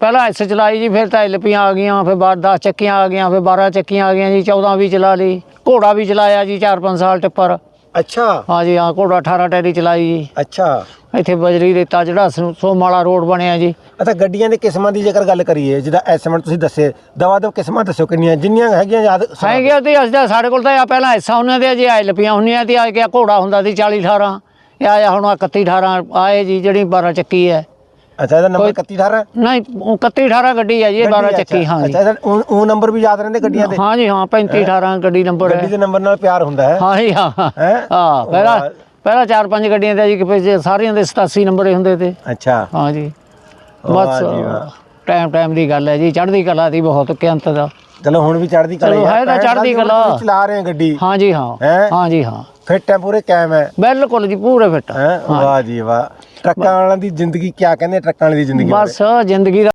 ਪਹਿਲਾਂ ਐਸ ਚਲਾਈ ਜੀ ਫਿਰ ਤਾਂ ਐਲਪੀਆਂ ਆ ਗਈਆਂ ਫਿਰ ਬਾਅਦ 10 ਚੱਕੀਆਂ ਆ ਗਈਆਂ ਫਿਰ 12 ਚੱਕੀਆਂ ਆ ਗਈਆਂ ਜੀ 14 ਵੀ ਚਲਾ ਲਈ। ਘੋੜਾ ਵੀ ਚਲਾਇਆ ਜੀ 4-5 ਸਾਲ ਟਿੱਪਰ। ਅੱਛਾ। ਹਾਂ ਜੀ ਹਾਂ ਘੋੜਾ 18 ਟੈਰੀ ਚਲਾਈ ਜੀ। ਅੱਛਾ। ਇੱਥੇ ਬਜਰੀ ਰੇਤਾ ਜਿਹੜਾ ਸੋਮਾਲਾ ਰੋਡ ਬਣਿਆ ਜੀ। ਅੱਛਾ ਗੱਡੀਆਂ ਦੇ ਕਿਸਮਾਂ ਦੀ ਜੇਕਰ ਗੱਲ ਕਰੀਏ ਜਿਹਦਾ ਐਸਐਮਐਟ ਤੁਸੀਂ ਦੱਸੇ ਦਵਾ ਦਵ ਕਿਸਮਾਂ ਦੱਸੋ ਕਿੰਨੀਆਂ ਜਿੰਨੀਆਂ ਹੈਗੀਆਂ ਯਾਦ ਸੁਣਾ ਹੈ ਗਿਆ ਤੇ ਅਸਦਾ ਸਾਡੇ ਕੋਲ ਤਾਂ ਆ ਪਹਿਲਾਂ ਹਿੱਸਾ ਉਹਨਾਂ ਦੇ ਜੀ ਐਲਪੀਆਂ ਹੁੰਦੀਆਂ ਤੇ ਆ ਗਿਆ ਘੋੜਾ ਹੁੰਦਾ ਸੀ 40 18 ਇਹ ਆਇਆ ਹੁਣ 31 18 ਆਏ ਜੀ ਜਿਹੜੀ 12 ਚੱਕੀ ਹੈ। ਅੱਛਾ ਇਹਦਾ ਨੰਬਰ ਕੋਈ- 31 18 ਨਹੀਂ ਉਹ 31 18 ਗੱਡੀ ਹੈ ਜੀ ਇਹ 12 ਚੱਕੀ ਹਾਂ ਜੀ। ਅੱਛਾ ਇਹਦਾ ਉਹ ਨੰਬਰ ਵੀ ਯਾਦ ਰਹਿੰਦੇ ਗੱਡੀਆਂ ਦੇ? ਹਾਂ ਜੀ ਹਾਂ 35 18 ਗੱਡੀ ਨੰਬਰ ਗੱਡੀ ਹੈ। ਦੇ ਨੰਬਰ ਨਾਲ ਪਿਆਰ ਹੁੰਦਾ ਹੈ। ਹਾਂ ਜੀ ਹਾਂ। ਹੈਂ? ਪਹਿਲਾਂ ਚਾਰ ਪੰਜ ਗੱਡੀਆਂ ਤੇ ਜੀ ਕਿ ਸਾਰੀਆਂ ਦੇ 87 ਨੰਬਰ ਹੀ ਹੁੰਦੇ ਤੇ। ਅੱਛਾ। ਹਾਂ ਜੀ। ਬਸ। ਟਾਈਮ ਟਾਈਮ ਦੀ ਗੱਲ ਹੈ ਜੀ ਚੜ੍ਹਦੀ ਕਲਾ ਦੀ ਬਹੁਤ ਕਿੰਤ ਦਾ। ਚਲੋ ਹੁਣ ਵੀ ਚੜ੍ਹਦੀ ਕਲਾ ਚਲੋ, ਹੀ ਹੈ ਤਾਂ ਚੜ੍ਹਦੀ ਕਲਾ। ਚਲਾ ਰਹੇ ਹੋ ਗੱਡੀ। ਹਾਂ ਜੀ ਹੈਂ? ਹਾਂ? ਜੀ ਹਾਂ। ਫਿੱਟ ਹੈ ਪੂਰੇ ਕਾਇਮ ਹੈ। ਬਿਲਕੁਲ ਜੀ ਪੂਰੇ ਫਿੱਟ ਹੈ। ਵਾਹ ਜੀ ਵਾਹ। ਟਰੱਕਾਂ ਵਾਲਿਆਂ ਦੀ ਜ਼ਿੰਦਗੀ ਕਿਆ ਕਹਿੰਦੇ ਆ ਟਰੱਕਾਂ ਵਾਲੀ ਦੀ ਜ਼ਿੰਦਗੀ ਬਾਰੇ? ਬਸ ਜ਼ਿੰਦਗੀ ਦਾ